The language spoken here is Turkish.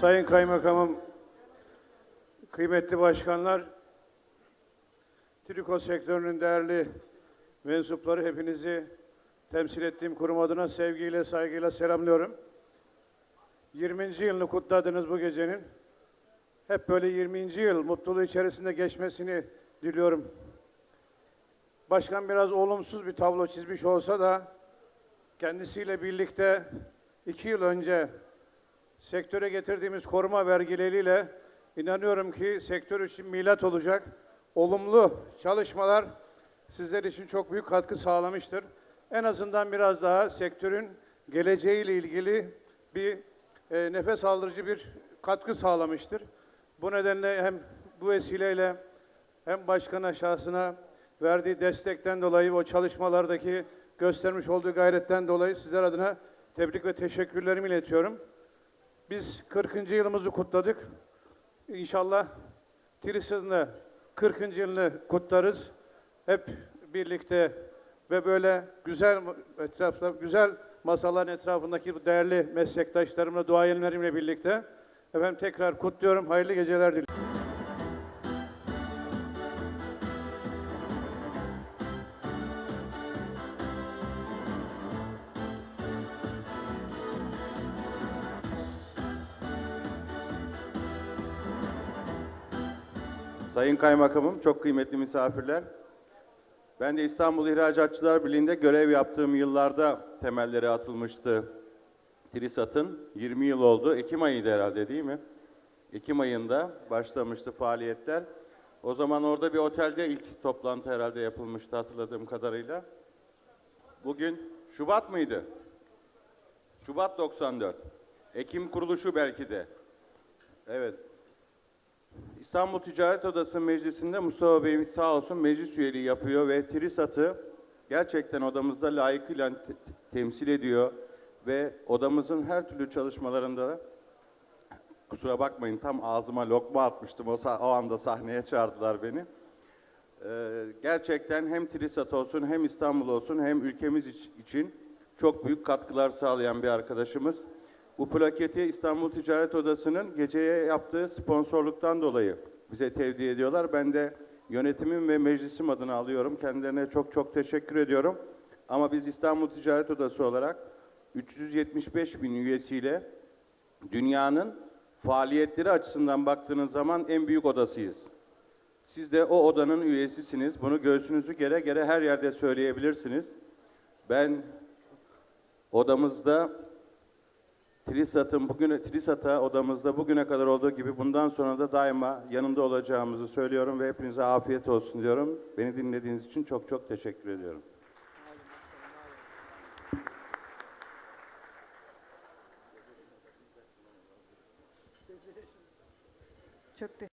Sayın Kaymakamım, kıymetli başkanlar, triko sektörünün değerli mensupları hepinizi temsil ettiğim kurum adına sevgiyle, saygıyla selamlıyorum. 20. yılını kutladınız bu gecenin. Hep böyle 20. yıl mutluluğu içerisinde geçmesini diliyorum. Başkan biraz olumsuz bir tablo çizmiş olsa da kendisiyle birlikte iki yıl önce sektöre getirdiğimiz koruma vergileriyle inanıyorum ki sektör için milat olacak olumlu çalışmalar sizler için çok büyük katkı sağlamıştır. En azından biraz daha sektörün geleceğiyle ilgili bir e, nefes aldırıcı bir katkı sağlamıştır. Bu nedenle hem bu vesileyle hem başkana şahsına verdiği destekten dolayı o çalışmalardaki göstermiş olduğu gayretten dolayı sizler adına tebrik ve teşekkürlerimi iletiyorum. Biz 40. yılımızı kutladık. İnşallah Tiris'in de 40. yılını kutlarız. Hep birlikte ve böyle güzel etrafta güzel masaların etrafındaki bu değerli meslektaşlarımla, duayenlerimle birlikte efendim tekrar kutluyorum. Hayırlı geceler diliyorum. Sayın Kaymakamım, çok kıymetli misafirler. Ben de İstanbul İhracatçılar Birliği'nde görev yaptığım yıllarda temelleri atılmıştı. TİRİSAT'ın 20 yıl oldu. Ekim ayıydı herhalde değil mi? Ekim ayında başlamıştı faaliyetler. O zaman orada bir otelde ilk toplantı herhalde yapılmıştı hatırladığım kadarıyla. Bugün Şubat mıydı? Şubat 94. Ekim kuruluşu belki de. Evet. İstanbul Ticaret Odası Meclisi'nde Mustafa Bey sağ olsun meclis üyeliği yapıyor ve TİRİSAT'ı gerçekten odamızda layıkıyla te- temsil ediyor ve odamızın her türlü çalışmalarında kusura bakmayın tam ağzıma lokma atmıştım o, o anda sahneye çağırdılar beni. Ee, gerçekten hem TİRİSAT olsun hem İstanbul olsun hem ülkemiz iç- için çok büyük katkılar sağlayan bir arkadaşımız. Bu plaketi İstanbul Ticaret Odası'nın geceye yaptığı sponsorluktan dolayı bize tevdi ediyorlar. Ben de yönetimim ve meclisim adına alıyorum. Kendilerine çok çok teşekkür ediyorum. Ama biz İstanbul Ticaret Odası olarak 375 bin üyesiyle dünyanın faaliyetleri açısından baktığınız zaman en büyük odasıyız. Siz de o odanın üyesisiniz. Bunu göğsünüzü gere gere her yerde söyleyebilirsiniz. Ben odamızda TİRİSAT'ın bugüne TİRİSAT'a odamızda bugüne kadar olduğu gibi bundan sonra da daima yanında olacağımızı söylüyorum ve hepinize afiyet olsun diyorum. Beni dinlediğiniz için çok çok teşekkür ediyorum. Çok teşekkür